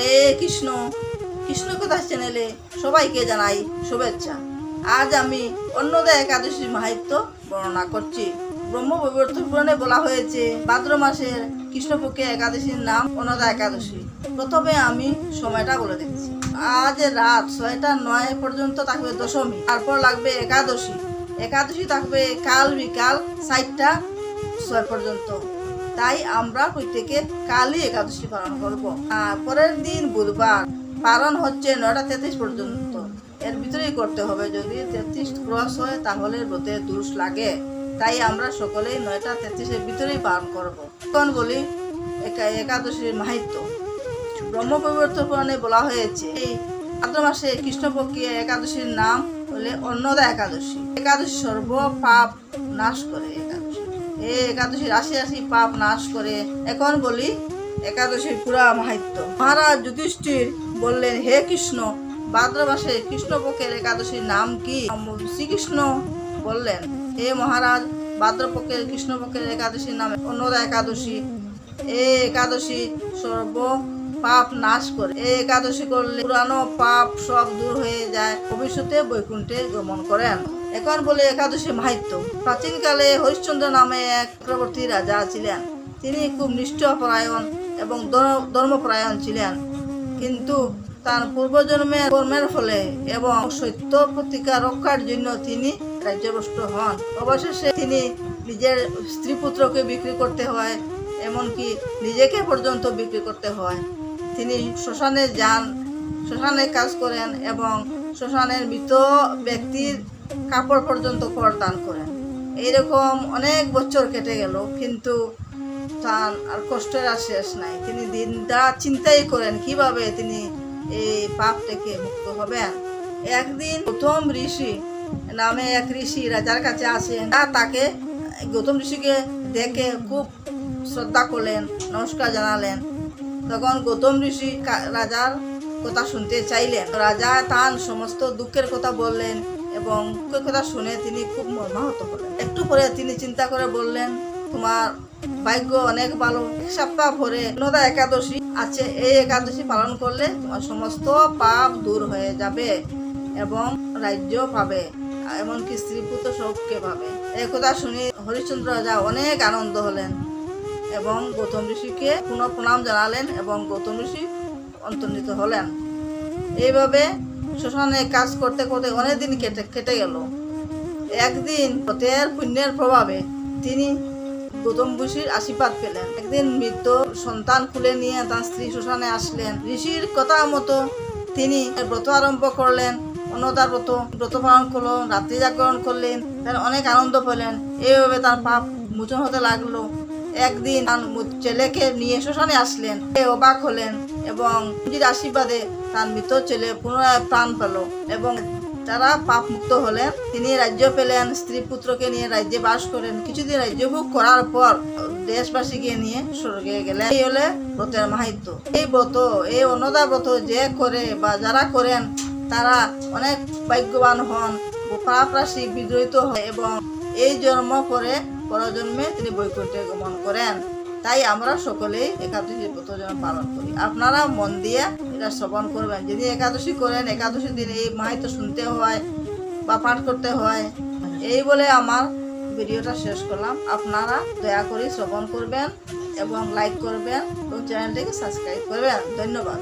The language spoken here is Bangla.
হরে কৃষ্ণ কৃষ্ণ কথা চ্যানেলে সবাইকে জানাই শুভেচ্ছা। আজ আমি অন্নদা একাদশী মাহাত্য বর্ণনা করছি। ব্রহ্ম বৈবর্ত পুরাণে বলা হয়েছে, ভাদ্র মাসের কৃষ্ণপক্ষে একাদশীর নাম অন্নদা একাদশী। প্রথমে আমি সময়টা বলে দিচ্ছি। আজ রাত ছয়টা নয় পর্যন্ত থাকবে দশমী, তারপর লাগবে একাদশী। একাদশী থাকবে কাল বিকাল চারটা ছয় পর্যন্ত। তাই আমরা প্রত্যেকে কালই একাদশী পালন করব। আর পরের দিন বুধবার পালন হচ্ছে নয়টা তেত্রিশ পর্যন্ত। এর ভিতরেই করতে হবে, যদি তেত্রিশ ক্রস হয় তাহলে রোদে দুষ লাগে। তাই আমরা সকলেই নয়টা তেত্রিশের ভিতরেই পালন করব। এখন বলি একা- একাদশীর মাহাত্য। ব্রহ্মপরিবর্তন পুরাণে বলা হয়েছে, এই ভাদ্র মাসে কৃষ্ণপক্ষীয় একাদশীর নাম হলে অন্নদা একাদশী। একাদশী সর্ব পাপ নাশ করে একাদশী। এই একাদশী আশি রাশি পাপ নাশ করে। এখন বলি, একাদশীর পুরা মাহাত্য মহারাজ যুধিষ্ঠির বললেন, হে কৃষ্ণ ভাদ্রবাসে কৃষ্ণপক্ষের একাদশীর নাম কি? শ্রীকৃষ্ণ বললেন, হে মহারাজ, ভাদ্রপক্ষের কৃষ্ণপক্ষের একাদশীর নাম অন্নদা একাদশী। এ একাদশী সর্ব পাপ নাশ করে। এই একাদশী করলে পুরানো পাপ সব দূর হয়ে যায়। ভবিষ্যতে বৈকুণ্ঠে গমন করেন। এখন বলে একাদশী মাহাত্য। প্রাচীনকালে হরিশ্চন্দ্র নামে এক চক্রবর্তী রাজা ছিলেন। তিনি খুব নিষ্ঠপরায়ণ এবং ধর্মপরায়ণ ছিলেন। কিন্তু তার পূর্বজন্মের কর্মের ফলে এবং সত্য প্রতিকার রক্ষার জন্য তিনি রাজ্যভ্রষ্ট হন। অবশেষে তিনি নিজের স্ত্রী পুত্রকে বিক্রি করতে হয়, এমনকি নিজেকে পর্যন্ত বিক্রি করতে হয়। তিনি শ্মশানে যান, শ্মশানে কাজ করেন এবং শ্মশানের মৃত ব্যক্তির কাপড় পর্যন্ত করদান করেন। এইরকম অনেক বছর কেটে গেল, কিন্তু তার আর কষ্টের আর শেষ নাই। তিনি দিন দিনটা চিন্তাই করেন কীভাবে তিনি এই পাপ থেকে মুক্ত হবেন। একদিন প্রথম ঋষি নামে এক ঋষি রাজার কাছে আসেন। আর তাকে, গৌতম ঋষিকে দেখে খুব শ্রদ্ধা করলেন, নমস্কার জানালেন। তখন গৌতম ঋষি রাজার কথা শুনতে চাইলেন। রাজা তান সমস্ত দুঃখের কথা বললেন এবং দুঃখের কথা শুনে তিনি খুব মর্মাহত হলেন। একটু পরে তিনি চিন্তা করে বললেন, তোমার ভাগ্য অনেক ভালো। এক সপ্তাহ পরে নদা একাদশী আছে। এই একাদশী পালন করলে তোমার সমস্ত পাপ দূর হয়ে যাবে এবং রাজ্য পাবে, এমনকি স্ত্রী পুত্র সবকে পাবে। এই কথা শুনে হরিশ্চন্দ্র রাজা অনেক আনন্দ হলেন। এবং গৌতম ঋষিকে পুনঃ প্রণাম জানালেন এবং গৌতম ঋষি অন্তর্নিত হলেন। এইভাবে শ্মশানে কাজ করতে করতে অনেক দিন কেটে কেটে গেল। একদিন পথের পুণ্যের প্রভাবে তিনি গৌতম ঋষির আশীর্বাদ পেলেন। একদিন মৃত সন্তান খুলে নিয়ে তার স্ত্রী শ্মশানে আসলেন। ঋষির কথা মতো তিনি ব্রত আরম্ভ করলেন, অন্নদার ব্রত ব্রত পালন করল রাত্রি জাগরণ করলেন, তার অনেক আনন্দ পেলেন। এইভাবে তার পাপ মোচন হতে লাগল। একদিন ছেলেকে নিয়ে শ্মশানে আসলেন। অবাক হলেন এবং আশীর্বাদে তার মৃত ছেলে পুনরায় প্রাণ পেল এবং তারা পাপ মুক্ত হলেন। তিনি রাজ্য পেলেন, স্ত্রী পুত্রকে নিয়ে রাজ্যে বাস করেন। কিছুদিন রাজ্য ভোগ করার পর দেশবাসীকে নিয়ে স্বর্গে গেলেন। এই হলে ব্রতের মাহাত্য। এই ব্রত, এই অন্নদা ব্রত যে করে বা যারা করেন, তারা অনেক ভাগ্যবান হন, পাপ রাশি বিদ্রোহিত হয় এবং এই জন্ম পরে পরজন্মে তিনি বৈকুণ্ঠে গমন করেন। তাই আমরা সকলেই একাদশী ব্রত যেন পালন করি। আপনারা মন দিয়ে এটা শ্রবণ করবেন। যদি একাদশী করেন একাদশী দিন এই মাহাত্য শুনতে হয় বা পাঠ করতে হয়। এই বলে আমার ভিডিওটা শেষ করলাম। আপনারা দয়া করে শ্রবণ করবেন এবং লাইক করবেন এবং চ্যানেলটিকে সাবস্ক্রাইব করবেন। ধন্যবাদ।